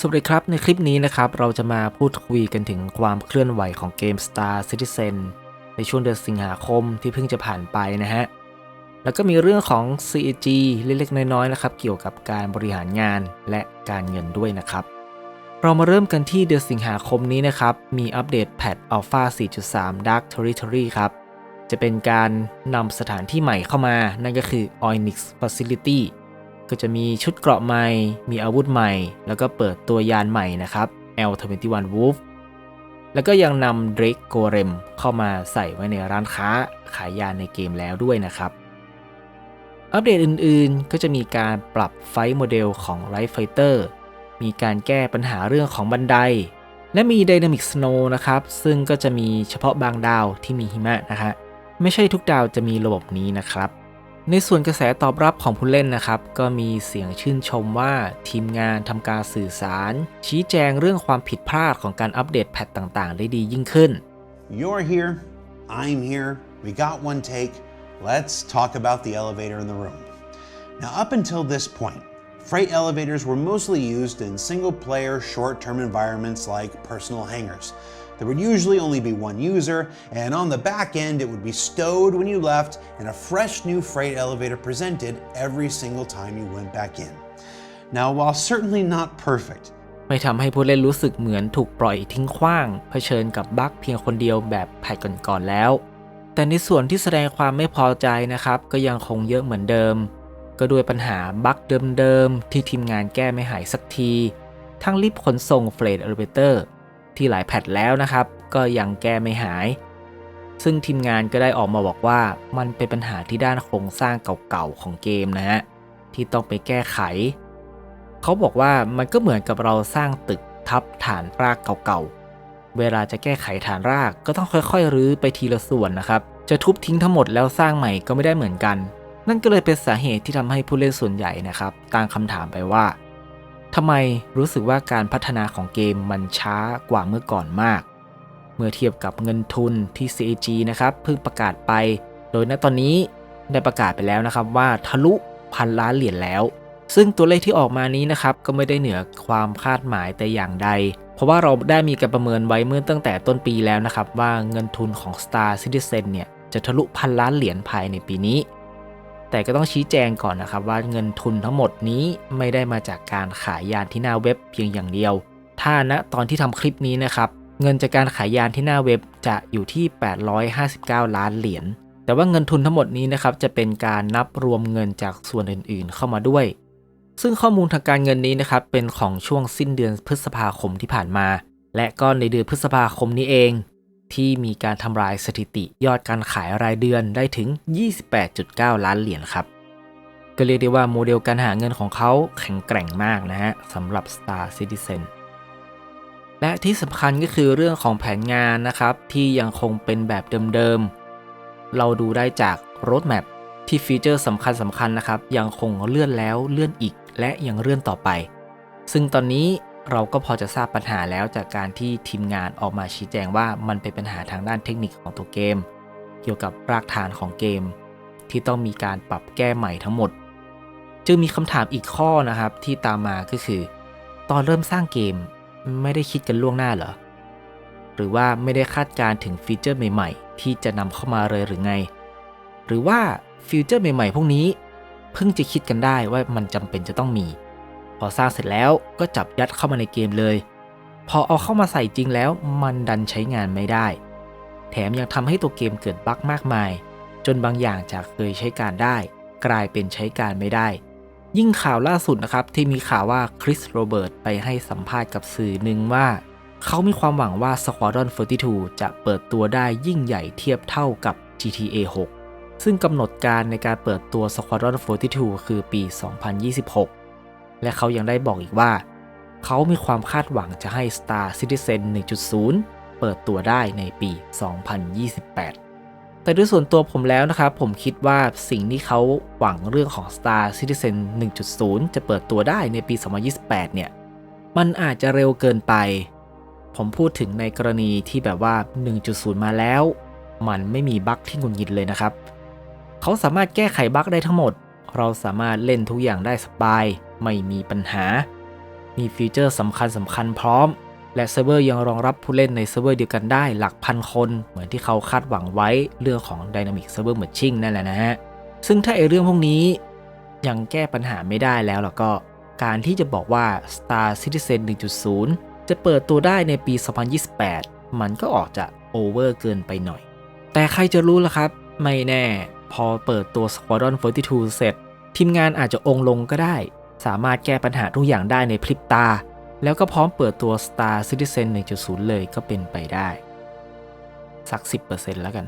สวัสดีครับ ในคลิปนี้นะครับเราจะมาพูดคุยกันถึงความเคลื่อนไหวของเกม Star Citizen ในช่วงเดือนสิงหาคมที่เพิ่งจะผ่านไปนะฮะ แล้วก็มีเรื่องของ CAG เล็กๆ น้อยๆนะครับ เกี่ยวกับการบริหารงานและการเงินด้วยนะครับ เรามาเริ่มกันที่เดือนสิงหาคมนี้นะครับ มีอัปเดตแพท Alpha 4.3 Dark Territory ครับ จะเป็นการนำสถานที่ใหม่เข้ามา นั่นก็คือ Oinix Facility ก็จะมีชุดเกราะใหม่ มีอาวุธใหม่ แล้วก็เปิดตัวยานใหม่นะครับ L21 Wolf แล้วก็ยังนำ Drake Gorem เข้ามาใส่ไว้ในร้านค้าขายยานในเกมแล้วด้วยนะครับ อัปเดตอื่นๆ ก็จะมีการปรับไฟ์โมเดลของ Light Fighter มีการแก้ปัญหาเรื่องของบันได และมี Dynamic Snow นะครับ ซึ่งก็จะมีเฉพาะบางดาวที่มีหิมะนะฮะไม่ใช่ทุกดาวจะมีระบบนี้นะครับ ในส่วนกระแสตอบรับของผู้เล่นนะครับ ก็มีเสียงชื่นชมว่าทีมงานทำการสื่อสาร ชี้แจงเรื่องความผิดพลาดของการอัปเดตแพทต่างๆ ได้ดียิ่งขึ้น You're here, I'm here, we got one take. Let's talk about the elevator in the room. Now, up until this point, freight elevators were mostly used in single player, short term environments like personal hangars. There would usually only be one user, and on the back end, it would be stowed when you left, and a fresh new freight elevator presented every single time you went back in. Now, while certainly not perfect, ไม่ทำให้ผู้เล่นรู้สึกเหมือนถูกปล่อยทิ้งขว้างเผชิญกับบั๊กเพียงคนเดียวแบบแพทก่อนๆแล้ว แต่ในส่วนที่แสดงความไม่พอใจนะครับ ก็ยังคงเยอะเหมือนเดิม ก็ด้วยปัญหาบั๊กเดิมๆที่ทีมงานแก้ไม่หายสักที ทั้งลิฟต์ขนส่งเฟรดเอลิเวเตอร์ ที่หลายแพทแล้วนะครับ ก็ยังแก้ไม่หาย ซึ่งทีมงานก็ได้ออกมาบอกว่ามันเป็นปัญหาที่ด้านโครงสร้างเก่าๆของเกมนะฮะที่ต้องไปแก้ไข เขาบอกว่ามันก็เหมือนกับเราสร้างตึกทับฐานรากเก่าๆ เวลาจะแก้ไขฐานรากก็ต้องค่อยๆ รื้อไปทีละส่วนนะครับ จะทุบทิ้งทั้งหมดแล้วสร้างใหม่ก็ไม่ได้เหมือนกัน นั่นก็เลยเป็นสาเหตุที่ทำให้ผู้เล่นส่วนใหญ่นะครับตั้งคำถามไปว่า ทำไมรู้สึกว่าการพัฒนาของเกมมันช้ากว่าเมื่อก่อนมาก เมื่อเทียบกับเงินทุนที่ CAG นะครับเพิ่งประกาศไป โดยณตอนนี้ได้ประกาศไปแล้วนะครับว่าทะลุพันล้านเหรียญแล้ว ซึ่งตัวเลขที่ออกมานี้นะครับก็ไม่ได้เหนือความคาดหมายแต่อย่างใด เพราะว่าเราได้มีการประเมินไว้เมื่อตั้งแต่ต้นปีแล้วนะครับว่าเงินทุนของ Star Citizen เนี่ยจะทะลุพันล้านเหรียญภายในปีนี้ แต่ก็ต้องชี้แจงก่อนนะครับว่าเงินทุนทั้งหมดนี้ไม่ได้มาจากการขายยานที่หน้าเว็บเพียงอย่างเดียว ถ้าณตอนที่ทำคลิปนี้นะครับเงินจากการขายยานที่หน้าเว็บจะอยู่ที่ 859 ล้านเหรียญ แต่ว่าเงินทุนทั้งหมดนี้นะครับจะเป็นการนับรวมเงินจากส่วนอื่นๆ เข้ามาด้วย ซึ่งข้อมูลทางการเงินนี้นะครับเป็นของช่วงสิ้นเดือนพฤษภาคมที่ผ่านมา และก็ในเดือนพฤษภาคมนี้เอง ที่มีการทำลายสถิติยอดการขายรายเดือนได้ถึง 28.9 ล้านเหรียญครับ ก็เรียกได้ว่าโมเดลการหาเงินของเขาแข็งแกร่งมากนะฮะสำหรับ Star Citizen และที่สำคัญก็คือเรื่องของแผนงานนะครับ ที่ยังคงเป็นแบบเดิมๆ เราดูได้จาก Roadmap ที่ฟีเจอร์สำคัญสำคัญนะครับ ยังคงเลื่อนแล้วเลื่อนอีกและยังเลื่อนต่อไป ซึ่งตอนนี้ เราก็พอจะทราบปัญหาแล้วจากการที่ทีมงานออกมาชี้แจงว่ามันเป็นปัญหาทางด้านเทคนิคของตัวเกม เกี่ยวกับรากฐานของเกม ที่ต้องมีการปรับแก้ใหม่ทั้งหมด จึงมีคำถามอีกข้อนะครับที่ตามมาก็คือ ตอนเริ่มสร้างเกมไม่ได้คิดกันล่วงหน้าเหรอ หรือว่าไม่ได้คาดการถึงฟีเจอร์ใหม่ๆ ที่จะนำเข้ามาเลยหรือไง หรือว่าฟีเจอร์ใหม่ๆ พวกนี้เพิ่งจะคิดกันได้ว่ามันจำเป็นจะต้องมี พอสร้างเสร็จแล้วก็จับยัดเข้ามาในเกมเลย พอเอาเข้ามาใส่จริงแล้วมันดันใช้งานไม่ได้ แถมยังทำให้ตัวเกมเกิดบั๊กมากมาย จนบางอย่างจากเคยใช้การได้ กลายเป็นใช้การไม่ได้ ยิ่งข่าวล่าสุดนะครับที่มีข่าวว่าคริสโรเบิร์ตไปให้สัมภาษณ์กับสื่อหนึ่งว่า เขามีความหวังว่า Squadron 42 จะเปิดตัวได้ยิ่งใหญ่เทียบเท่ากับ GTA 6 ซึ่งกำหนดการในการเปิดตัว Squadron 42 คือปี 2026 และเขายังได้บอกอีกว่า เขามีความคาดหวังจะให้ Star Citizen 1.0 เปิดตัวได้ในปี 2028 แต่ด้วยส่วนตัวผมแล้วนะครับ ผมคิดว่าสิ่งที่เขาหวังเรื่องของ Star Citizen 1.0 จะเปิดตัวได้ในปี 2028 เนี่ย มันอาจจะเร็วเกินไป ผมพูดถึงในกรณีที่แบบว่า 1.0 มาแล้ว มันไม่มีบั๊กที่งุดหงิดเลยนะครับ เขาสามารถแก้ไขบั๊กได้ทั้งหมด เราสามารถเล่นทุกอย่างได้สบาย ไม่มีปัญหา มีฟีเจอร์สำคัญสำคัญพร้อม และเซิร์ฟเวอร์ยังรองรับผู้เล่นในเซิร์ฟเวอร์เดียวกันได้หลักพันคน เหมือนที่เขาคาดหวังไว้เรื่องของ Dynamic Server Matching นั่นแหละนะฮะ ซึ่งถ้าไอเรื่องพวกนี้ยังแก้ปัญหาไม่ได้แล้วแล้วก็การที่จะบอกว่า Star Citizen 1.0 จะเปิดตัวได้ในปี 2028 มันก็ออกจะโอเวอร์เกินไปหน่อย แต่ใครจะรู้ล่ะครับ ไม่แน่ พอเปิดตัว Squadron 42 เสร็จ ทีมงานอาจจะองลงก็ได้ สามารถแก้ปัญหาทุกอย่างได้ในพริบตา แล้วก็พร้อมเปิดตัว Star Citizen 1.0 เลยก็เป็นไปได้ สัก 10%แล้วกัน